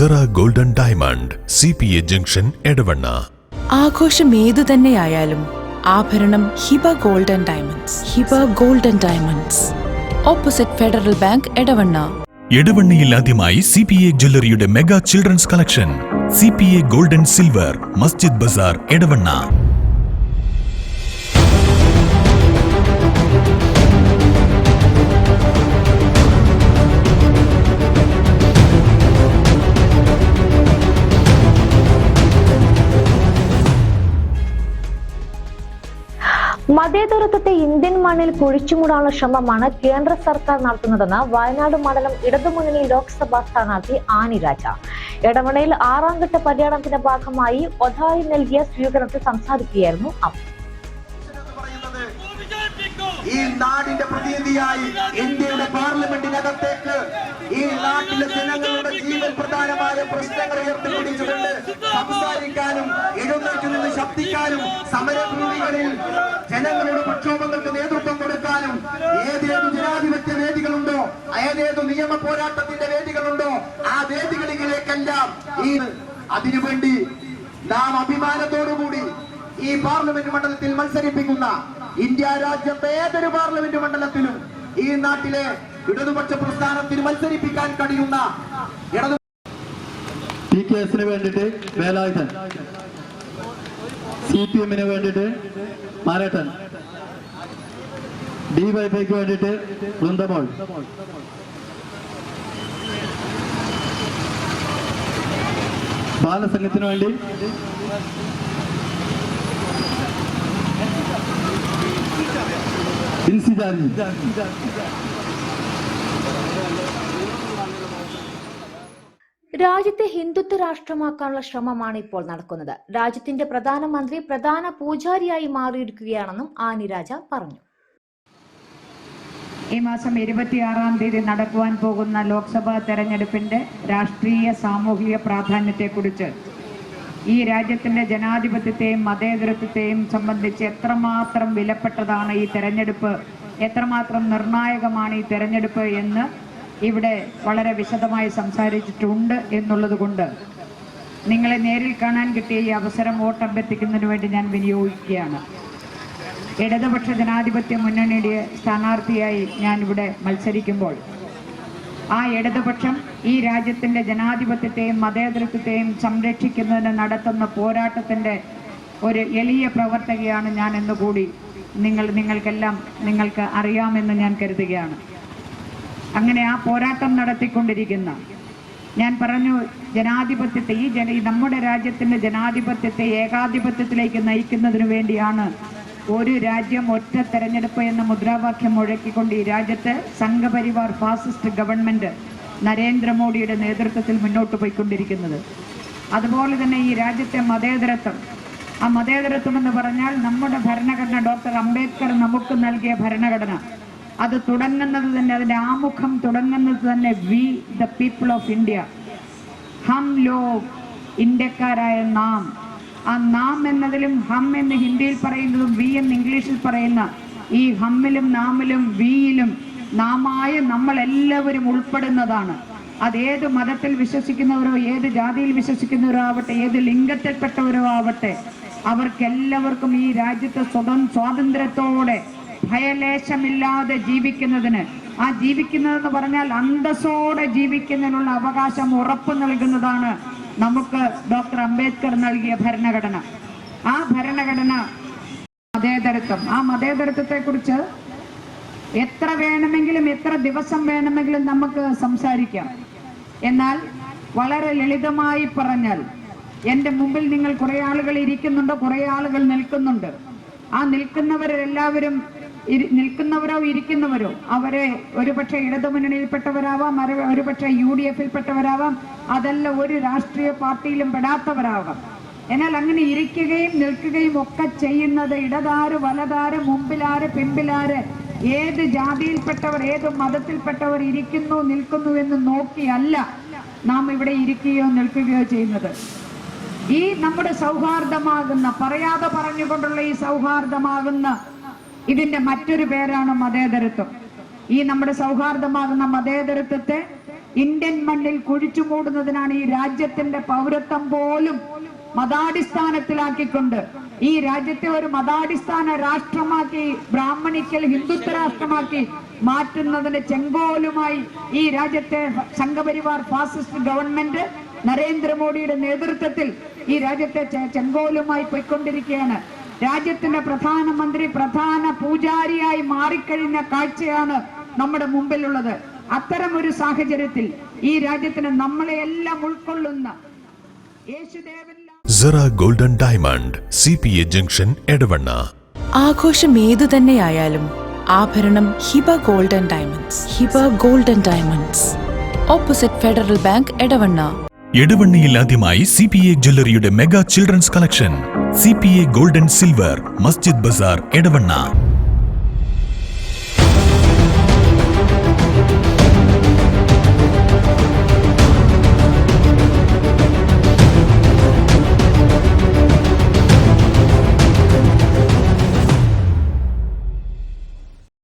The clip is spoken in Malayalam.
Sera golden diamond C P A junction Edavanna ആഘോഷം ഏതു തന്നെയായാലും ആഭരണം Hiba golden diamonds Hiba golden diamonds opposite Federal Bank Edavanna എടവണ്ണയിൽ ആദ്യമായി C P A ജ്വല്ലറിയുടെ mega children's collection C P A golden silver Masjid Bazar Edavanna Indian Indian മണ്ണിൽ കുഴിച്ചുമൂടാനുള്ള ശ്രമമാണ് കേന്ദ്ര സർക്കാർ നടത്തുന്നതെന്ന് വയനാട് മണ്ഡലം ഇടതുമുന്നണി ലോക്സഭാ സ്ഥാനാർത്ഥി ആനി രാജ. എടവണയിൽ ആറാം ഘട്ട പര്യടനത്തിന്റെ ഭാഗമായി ഒതായി നൽകിയ സ്വീകരണത്തിൽ സംസാരിക്കുകയായിരുന്നു അവർ. ഈ നാടിന്റെ പ്രതിനിധിയായി ഇന്ത്യയുടെ പാർലമെന്റിനകത്തേക്ക് ഈ നാട്ടിലെ ജനങ്ങളുടെ ജീവൻ പ്രധാനമായ പ്രശ്നങ്ങൾ ഉയർത്തിപ്പിടിച്ചുകൊണ്ട് സംസാരിക്കാനും എഴുന്നേറ്റ് നിന്ന് ശബ്ദിക്കാനും സമരഭൂമികളിൽ ജനങ്ങളുടെ പ്രക്ഷോഭങ്ങൾക്ക് നേതൃത്വം കൊടുക്കാനും ഏതേതു ജനാധിപത്യ വേദികളുണ്ടോ ഏതേതു നിയമ പോരാട്ടത്തിന്റെ വേദികളുണ്ടോ ആ വേദികളിലേക്കെല്ലാം ഈ അതിനുവേണ്ടി നാം അഭിമാനത്തോടുകൂടി ഈ പാർലമെന്റ് മണ്ഡലത്തിൽ മത്സരിപ്പിക്കുന്ന ഇന്ത്യ രാജ്യത്തെ ഏതൊരു പാർലമെന്റ് മണ്ഡലത്തിലും ഈ നാട്ടിലെ ഇടതുപക്ഷ പ്രസ്ഥാനത്തിന് മത്സരിപ്പിക്കാൻ കഴിയുന്ന ഇടതു പി കെ സി പി എമ്മിന് വേണ്ടിയിട്ട് മാരേട്ടൻ. ഡിവൈഫൈക്ക് വേണ്ടിയിട്ട് വൃന്ദമോൾ. ബാലസംഘത്തിന് വേണ്ടി ബിൻസി ജാർജി രാജ്യത്തെ ഹിന്ദുത്വ രാഷ്ട്രമാക്കാനുള്ള ശ്രമമാണ് ഇപ്പോൾ നടക്കുന്നത്. രാജ്യത്തിന്റെ പ്രധാനമന്ത്രി പ്രധാന പൂജാരിയായി മാറിയിരിക്കുകയാണെന്നും ആനി രാജ പറഞ്ഞു. ഈ മാസം ഇരുപത്തിയാറാം തീയതി നടക്കുവാൻ പോകുന്ന ലോക്സഭാ തെരഞ്ഞെടുപ്പിന്റെ രാഷ്ട്രീയ സാമൂഹിക പ്രാധാന്യത്തെക്കുറിച്ച് ഈ രാജ്യത്തിന്റെ ജനാധിപത്യത്തെയും മതേതരത്വത്തെയും സംബന്ധിച്ച് എത്രമാത്രം വിലപ്പെട്ടതാണ് ഈ തെരഞ്ഞെടുപ്പ് എത്രമാത്രം നിർണായകമാണ് ഈ തെരഞ്ഞെടുപ്പ് എന്ന് ഇവിടെ വളരെ വിശദമായി സംസാരിച്ചിട്ടുണ്ട് എന്നുള്ളത് കൊണ്ട് നിങ്ങളെ നേരിൽ കാണാൻ കിട്ടിയ ഈ അവസരം വോട്ടഭ്യർത്ഥിക്കുന്നതിന് വേണ്ടി ഞാൻ വിനിയോഗിക്കുകയാണ്. ഇടതുപക്ഷ ജനാധിപത്യ മുന്നണിയുടെ സ്ഥാനാർത്ഥിയായി ഞാൻ ഇവിടെ മത്സരിക്കുമ്പോൾ ആ ഇടതുപക്ഷം ഈ രാജ്യത്തിന്റെ ജനാധിപത്യത്തെയും മതേതൃത്വത്തെയും സംരക്ഷിക്കുന്നതിന് നടത്തുന്ന പോരാട്ടത്തിന്റെ ഒരു എളിയ പ്രവർത്തകയാണ് ഞാൻ എന്നുകൂടി നിങ്ങൾ നിങ്ങൾക്കെല്ലാം നിങ്ങൾക്ക് അറിയാമെന്ന് ഞാൻ കരുതുകയാണ്. അങ്ങനെ ആ പോരാട്ടം നടത്തിക്കൊണ്ടിരിക്കുന്ന. ഞാൻ പറഞ്ഞു ജനാധിപത്യത്തെ ഈ ജന നമ്മുടെ രാജ്യത്തിന്റെ ജനാധിപത്യത്തെ ഏകാധിപത്യത്തിലേക്ക് നയിക്കുന്നതിന് വേണ്ടിയാണ് ഒരു രാജ്യം ഒറ്റ തെരഞ്ഞെടുപ്പ് എന്ന മുദ്രാവാക്യം മുഴക്കിക്കൊണ്ട് ഈ രാജ്യത്ത് സംഘപരിവാർ ഫാസിസ്റ്റ് ഗവൺമെന്റ് നരേന്ദ്രമോദിയുടെ നേതൃത്വത്തിൽ മുന്നോട്ട് പോയിക്കൊണ്ടിരിക്കുന്നത്. അതുപോലെ തന്നെ ഈ രാജ്യത്തെ മതേതരത്വം. ആ മതേതരത്വം എന്ന് പറഞ്ഞാൽ നമ്മുടെ ഭരണഘടന ഡോക്ടർ അംബേദ്കർ നമുക്ക് നൽകിയ ഭരണഘടന. അത് തുടങ്ങുന്നത് തന്നെ അതിന്റെ ആമുഖം തുടങ്ങുന്നത് തന്നെ we the people of India ഹം ലോ ഇന്ത്യക്കാരായ നാം. ആ നാം എന്നതിലും ഹം എന്ന് ഹിന്ദിയിൽ പറയുന്നതും വി എന്ന് ഇംഗ്ലീഷിൽ പറയുന്ന ഈ ഹമ്മിലും നാമിലും വിയിലും നാമായ നമ്മൾ എല്ലാവരും ഉൾപ്പെടുന്നതാണ്. അത് ഏത് മതത്തിൽ വിശ്വസിക്കുന്നവരോ ഏത് ജാതിയിൽ വിശ്വസിക്കുന്നവരോ ആവട്ടെ ഏത് ലിംഗത്തിൽപ്പെട്ടവരോ ആവട്ടെ അവർക്കെല്ലാവർക്കും ഈ രാജ്യത്തെ സ്വതം സ്വാതന്ത്ര്യത്തോടെ ഭയലേശമില്ലാതെ ജീവിക്കുന്നതിന്. ആ ജീവിക്കുന്നതെന്ന് പറഞ്ഞാൽ അന്തസ്സോടെ ജീവിക്കുന്നതിനുള്ള അവകാശം ഉറപ്പ് നൽകുന്നതാണ് നമുക്ക് ഡോക്ടർ അംബേദ്കർ നൽകിയ ഭരണഘടന. ആ ഭരണഘടന മതേതരത്വം. ആ മതേതരത്വത്തെ കുറിച്ച് എത്ര വേണമെങ്കിലും എത്ര ദിവസം വേണമെങ്കിലും നമുക്ക് സംസാരിക്കാം. എന്നാൽ വളരെ ലളിതമായി പറഞ്ഞാൽ എന്റെ മുമ്പിൽ നിങ്ങൾ കുറെ ആളുകൾ ഇരിക്കുന്നുണ്ട് കുറെ ആളുകൾ നിൽക്കുന്നുണ്ട്. ആ നിൽക്കുന്നവരെല്ലാവരും നിൽക്കുന്നവരോ ഇരിക്കുന്നവരോ അവരെ ഒരുപക്ഷെ ഇടതുമുന്നണിയിൽപ്പെട്ടവരാവാം ഒരുപക്ഷെ യു ഡി എഫിൽപ്പെട്ടവരാവാം അതല്ല ഒരു രാഷ്ട്രീയ പാർട്ടിയിലും പെടാത്തവരാവാം. എന്നാൽ അങ്ങനെ ഇരിക്കുകയും നിൽക്കുകയും ഒക്കെ ചെയ്യുന്നത് ഇടതാര് വലതാര് മുമ്പിലാര് പിമ്പിലാര് ഏത് ജാതിയിൽപ്പെട്ടവർ ഏത് മതത്തിൽപ്പെട്ടവർ ഇരിക്കുന്നു നിൽക്കുന്നു എന്ന് നോക്കിയല്ല നാം ഇവിടെ ഇരിക്കുകയോ നിൽക്കുകയോ ചെയ്യുന്നത്. ഈ നമ്മുടെ സൗഹാർദ്ദമാകുന്ന പറയാതെ പറഞ്ഞുകൊണ്ടുള്ള ഈ സൗഹാർദ്ദമാകുന്ന ഇതിന്റെ മറ്റൊരു പേരാണ് മതേതരത്വം. ഈ നമ്മുടെ സൗഹാർദ്ദമാകുന്ന മതേതരത്വത്തെ ഇന്ത്യൻ മണ്ണിൽ കുഴിച്ചു മൂടുന്നതിനാണ് ഈ രാജ്യത്തിന്റെ പൗരത്വം പോലും മതാടിസ്ഥാനത്തിലാക്കിക്കൊണ്ട് ഈ രാജ്യത്തെ ഒരു മതാടിസ്ഥാന രാഷ്ട്രമാക്കി ബ്രാഹ്മണിക്കൽ ഹിന്ദുത്വ രാഷ്ട്രമാക്കി മാറ്റുന്നതിന് ചെങ്കോലുമായി ഈ രാജ്യത്തെ സംഘപരിവാർ ഫാസിസ്റ്റ് ഗവൺമെന്റ് നരേന്ദ്രമോദിയുടെ നേതൃത്വത്തിൽ ഈ രാജ്യത്തെ ചെങ്കോലുമായി പോയിക്കൊണ്ടിരിക്കുകയാണ്. രാജ്യത്തിന്റെ പ്രധാനമന്ത്രി പ്രധാന പൂജാരിയായി മാറിക്കഴിഞ്ഞ കാഴ്ചയാണ് നമ്മുടെ മുമ്പിലുള്ളത്. അത്തരം ഒരു സാഹചര്യത്തിൽ ഈ രാജ്യത്തിന് നമ്മളെ എല്ലാം ഉൾക്കൊള്ളുന്ന Sera golden diamond C P A junction Edavanna ആഘോഷം ഏതു തന്നെയായാലും ആഭരണം Hiba golden diamonds. Hiba golden diamonds. Opposite Federal Bank Edavanna. എടവണ്ണയിൽ ആദ്യമായി C P A ജ്വല്ലറിയുടെ mega children's collection. C P A golden silver Masjid Bazar Edavanna.